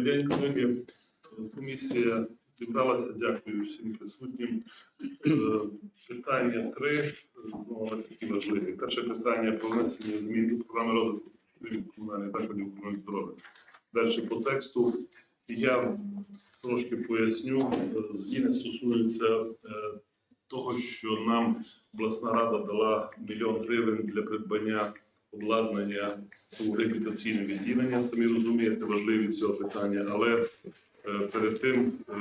Добрий день, колеги. Комісія зібралася. Дякую всім присутнім. Е, Питання три знову такі важливі. Перше питання про внесення змін до програми розвитку комунальних закладів охорони здоров'я. Далі по тексту. Я трошки поясню. Е, Зміни стосуються е, того, що нам обласна рада дала мільйон гривень для придбання обладнання у реабілітаційне відділення. Самі розумієте важливість цього питання, але е, перед тим е,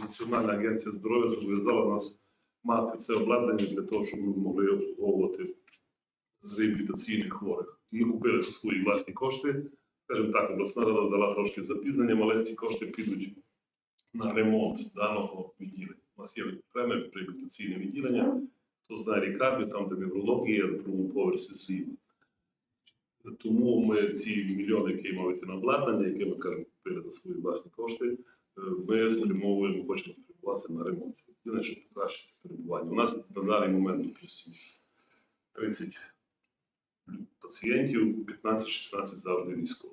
Національна агенція здоров'я зобов'язала нас мати це обладнання для того, щоб ми могли обслуговувати реабілітаційних хворих. Ми купили свої власні кошти. Скажімо так, обласна рада дала трошки запізнення, але ці кошти підуть на ремонт даного відділення. У нас є окреме реабілітаційне відділення. Хто знає лікарню, там, де неврологія, на другому поверсі зліва. Тому ми ці мільйони, які мають на обладнання, яке ми кажемо, купили за свої власні кошти, е, ми спрямовуємо, хочемо спрямувати на ремонт. Єдине, щоб покращити перебування. У нас на даний момент допустимо, 30 пацієнтів, 15-16 завжди військові.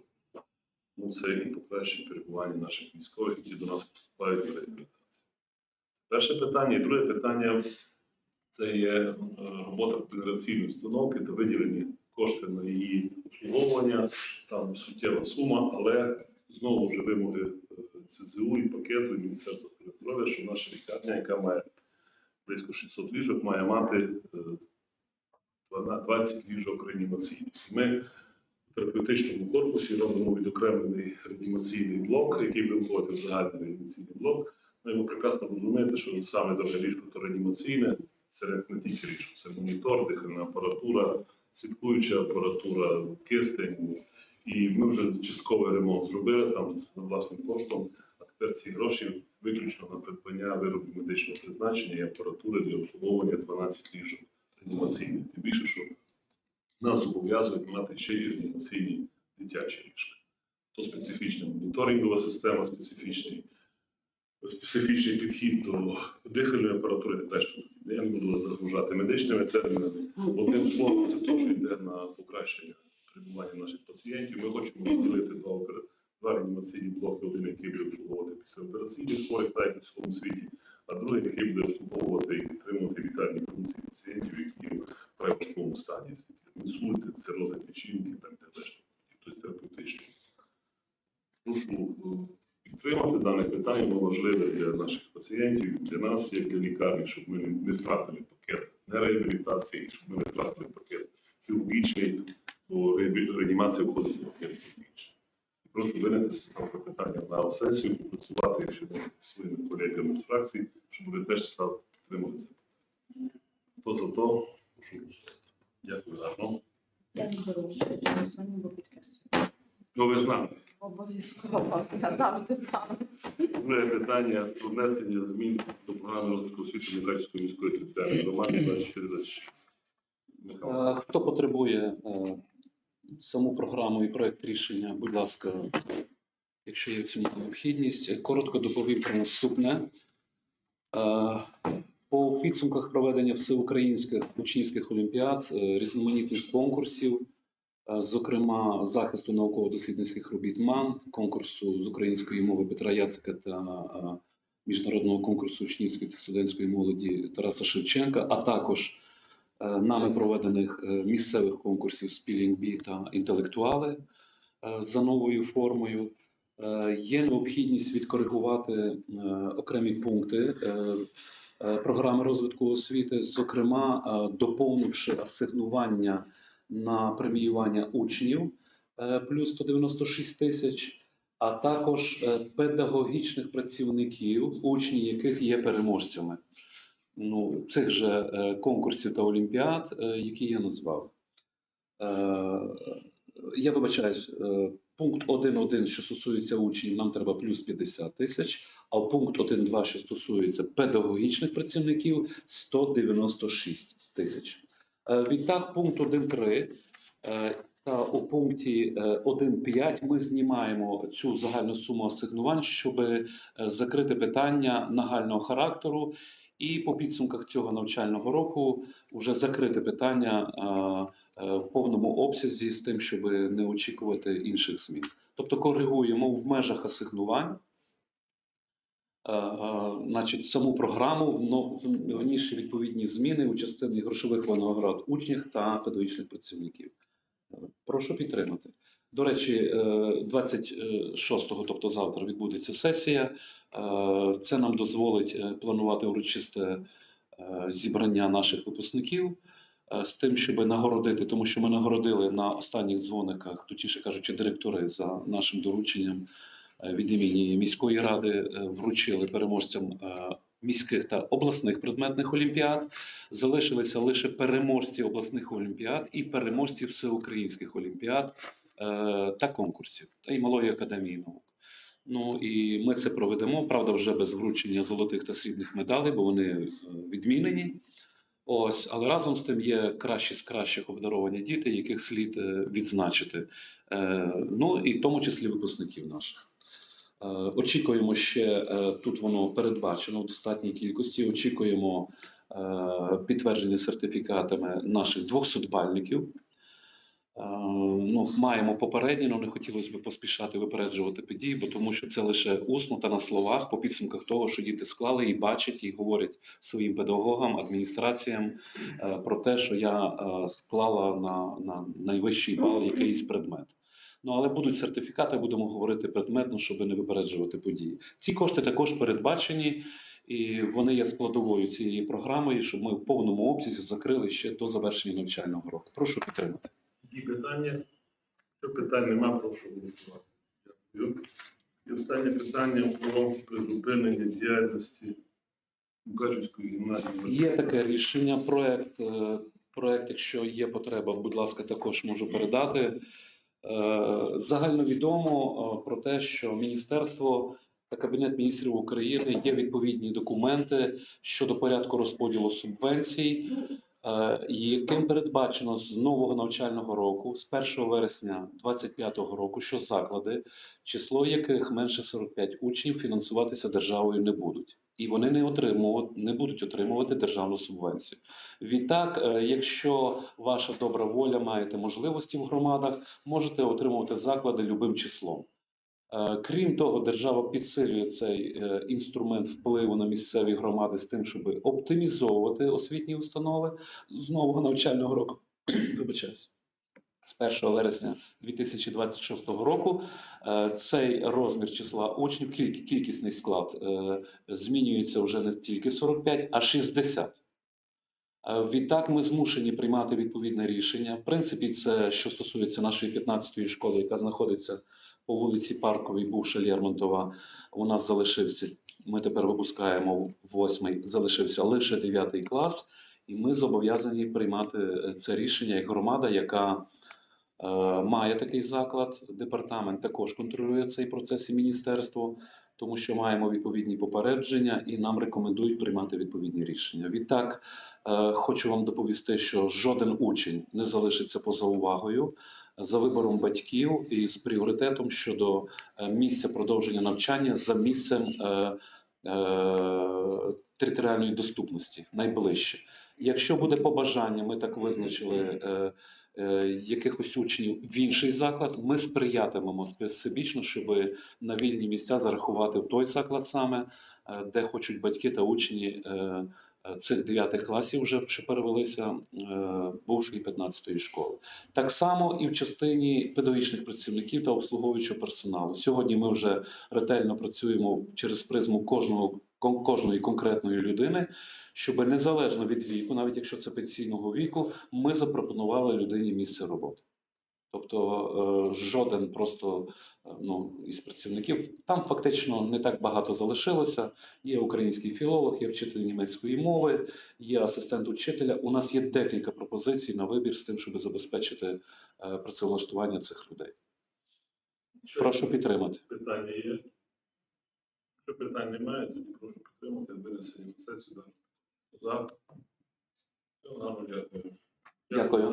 Ну, це і покращить перебування наших військових, які до нас поступають на реабілітацію. Перше питання. І друге питання це є е, робота координаційної установки та виділені кошти на її обслуговування. Там суттєва сума, але знову вже вимоги е, ЦЗУ і пакету і Міністерства здоров'я, що наша лікарня, яка має близько 600 ліжок, має мати е, 12 20 ліжок реанімаційних. Ми в терапевтичному корпусі робимо відокремлений реанімаційний блок, який входити в загальний реанімаційний блок. Ну, і ви прекрасно розумієте, що саме дороге ліжко то реанімаційне, це не тільки ліжко, це монітор, дихальна апаратура, слідкуюча апаратура, кистень. І ми вже частковий ремонт зробили там за власним коштом. А тепер ці гроші виключно на придбання виробів медичного призначення і апаратури для обслуговування 12 ліжок реанімаційних. Тим більше, що нас зобов'язують мати ще й реанімаційні дитячі ліжка. То специфічна моніторингова система, специфічний, специфічний підхід до дихальної апаратури теж. Я не буду вас загружати медичними термінами. Одним словом, це те, що йде на покращення перебування наших пацієнтів. Ми хочемо розділити два, два реанімаційні блоки, один, який буде обслуговувати післяопераційних хворих, так як у цілому світі, а другий, який буде обслуговувати і підтримувати вітальні функції пацієнтів, які в важкому стані. Інсульти, цирози печінки, там і теж, тобто терапевтичні. Прошу е, підтримати дане питання, воно важливе для наших пацієнтів, для нас, як для лікарні, щоб ми не- втратили пакет не реабілітації, щоб ми не втратили пакет хірургічний, бо реанімація входить в пакет хірургічний. Просто винести це питання на сесію, попрацювати, зі своїми колегами з фракції, щоб вони теж стали підтримувати це. Хто за то, прошу. Дякую гарно. Підкреслюю. Ну, ви знаєте. Обов'язково. Я завжди там. Друге питання про внесення змін до програми розвитку освіти Миколаївської міської територіальної громади 24 Е, Хто потребує е, саму програму і проект рішення, будь ласка, якщо є в цьому необхідність, коротко доповім про наступне. Е, По підсумках проведення всеукраїнських учнівських олімпіад, е, різноманітних конкурсів, е, зокрема захисту науково-дослідницьких робіт МАН, конкурсу з української мови Петра Яцика та е, міжнародного конкурсу учнівської та студентської молоді Тараса Шевченка, а також е, нами проведених е, місцевих конкурсів Bee та інтелектуали е, за новою формою. Е, Є необхідність відкоригувати е, окремі пункти е, е, програми розвитку освіти, зокрема, е, доповнивши асигнування на преміювання учнів е, плюс 196 тисяч, а також е, педагогічних працівників, учні яких є переможцями ну, цих же е, конкурсів та олімпіад, які я назвав. Я вибачаюсь, пункт 1.1, що стосується учнів, нам треба плюс 50 тисяч, а пункт 1.2, що стосується педагогічних працівників, 196 тисяч. Е, Відтак, пункт 1.3 е, та у пункті е, 1.5 ми знімаємо цю загальну суму асигнувань, щоб е, закрити питання нагального характеру і по підсумках цього навчального року вже закрити питання е, в повному обсязі з тим, щоб не очікувати інших змін. тобто коригуємо в межах асигнувань. Е, е, Значить, саму програму вно- відповідні зміни у частині грошових винагород учнів та педагогічних працівників. Е, Прошу підтримати. До речі, е, 26-го, тобто завтра, відбудеться сесія. Е, Це нам дозволить е, планувати урочисте е, зібрання наших випускників е, з тим, щоб нагородити, тому що ми нагородили на останніх дзвониках, точніше кажучи, директори за нашим дорученням е, від імені міської ради е, вручили переможцям е, міських та обласних предметних олімпіад. Залишилися лише переможці обласних олімпіад і переможці всеукраїнських олімпіад е, та конкурсів та й малої академії наук. Ну і ми це проведемо, правда, вже без вручення золотих та срібних медалей, бо вони е, відмінені. Ось, але разом з тим є кращі з кращих обдаровані діти, яких слід е, відзначити. Е, Ну і в тому числі випускників наших. Е, Очікуємо ще е, тут воно передбачено в достатній кількості. Очікуємо е, підтвердження сертифікатами наших двох судбальників. Ну, маємо попередні, але не хотілося б поспішати випереджувати події, бо тому що це лише усно та на словах по підсумках того, що діти склали і бачать, і говорять своїм педагогам, адміністраціям про те, що я склала на, на найвищий бал якийсь предмет. Ну але будуть сертифікати, будемо говорити предметно, щоб не випереджувати події. Ці кошти також передбачені, і вони є складовою цієї програми, щоб ми в повному обсязі закрили ще до завершення навчального року. Прошу підтримати. Які питання? Якщо питань нема, прошу голосувати. Дякую. І останнє питання про призупинення діяльності Мукачівської гімназії. Є таке рішення. Проект, е, проект, якщо є потреба, будь ласка, також можу передати. Е, Загальновідомо е, про те, що міністерство та Кабінет міністрів України є відповідні документи щодо порядку розподілу субвенцій, яким передбачено з нового навчального року, з 1 вересня 2025 року, що заклади, число яких менше 45 учнів, фінансуватися державою не будуть. І вони не не будуть отримувати державну субвенцію. Відтак, е, якщо ваша добра воля маєте можливості в громадах, можете отримувати заклади любим числом. Е, Крім того, держава підсилює цей е, інструмент впливу на місцеві громади з тим, щоб оптимізовувати освітні установи з нового навчального року. Вибачаюсь. З 1 вересня 2026 року е, цей розмір числа учнів, кіль- кількісний склад змінюється вже не тільки 45, а 60. Е, Відтак ми змушені приймати відповідне рішення. В принципі, це що стосується нашої 15-ї школи, яка знаходиться по вулиці Парковій, бувша Лермонтова. У нас залишився. Ми тепер випускаємо восьмий, залишився лише 9 клас, і ми зобов'язані приймати е, це рішення як громада, яка е, має такий заклад. Департамент також контролює цей процес і міністерство, тому що маємо відповідні попередження і нам рекомендують приймати відповідні рішення. Відтак, е, хочу вам доповісти, що жоден учень не залишиться поза увагою за вибором батьків і з пріоритетом щодо е, місця продовження навчання за місцем е, е, територіальної доступності найближче. Якщо буде побажання, ми так визначили е, якихось учнів в інший заклад, ми сприятимемо всебічно, щоб на вільні місця зарахувати в той заклад саме, е, де хочуть батьки та учні е, е, цих 9 класів, вже що перевелися е, бувшої 15-ї школи. Так само і в частині педагогічних працівників та обслуговуючого персоналу. Сьогодні ми вже ретельно працюємо через призму кожного кожної конкретної людини, щоб незалежно від віку, навіть якщо це пенсійного віку, ми запропонували людині місце роботи. Тобто е, жоден просто е, ну, із працівників там фактично не так багато залишилося. Є український філолог, є вчитель німецької мови, є асистент учителя. У нас є декілька пропозицій на вибір з тим, щоб забезпечити е, працевлаштування цих людей. Прошу підтримати. Питання є? Якщо питань немає, тоді прошу підтримати винесення на сесію. далі. За. Гарно, дякую. Дякую.